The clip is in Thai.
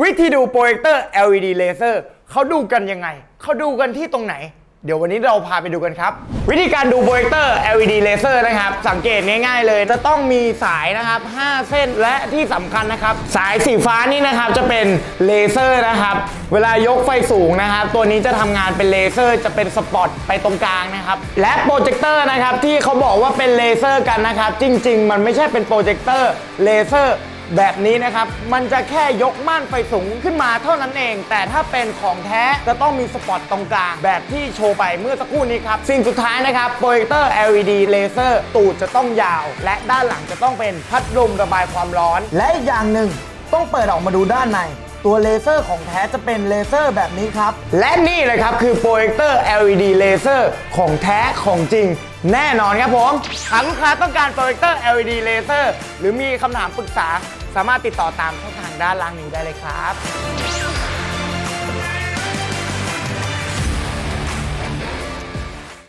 วิธีดูโปรเจคเตอร์ LED เลเซอร์เขาดูกันยังไง เขาดูกันที่ตรงไหน เดี๋ยววันนี้เราพาไปดูกันครับ วิธีการดูโปรเจคเตอร์ LED เลเซอร์นะครับ สังเกตง่ายๆเลย จะต้องมีสายนะครับ 5 เส้นและที่สำคัญนะครับ สายสีฟ้านี่นะครับจะเป็นเลเซอร์นะครับ เวลายกไฟสูงนะครับ ตัวนี้จะทำงานเป็นเลเซอร์จะเป็นสปอตไปตรงกลางนะครับ และโปรเจคเตอร์นะครับที่เขาบอกว่าเป็นเลเซอร์กันนะครับ จริง ๆ มันไม่ใช่เป็นโปรเจคเตอร์เลเซอร์ แบบนี้นะครับ มันจะแค่ยกม่านไฟสูงขึ้นมาเท่านั้นเอง แต่ถ้าเป็นของแท้จะต้องมีสปอตตรงกลาง แบบที่โชว์ไปเมื่อสักครู่นี้ครับ สิ่งสุดท้ายนะครับ โปรเจคเตอร์ LED เลเซอร์ตูดจะต้องยาว และด้านหลังจะต้องเป็นพัดลมระบายความร้อน และอีกอย่างหนึ่งต้องเปิดออกมาดูด้านใน ตัวเลเซอร์ของแท้จะเป็นเลเซอร์แบบนี้ครับ และนี่เลยครับคือโปรเจคเตอร์ LED เลเซอร์ของแท้ของจริง แน่นอนครับผมหากลูกค้าต้องการโปรเจคเตอร์ LED เลเซอร์หรือมีคำถามปรึกษา สามารถติดต่อตามช่องทางด้านล่างนี้ได้เลยครับ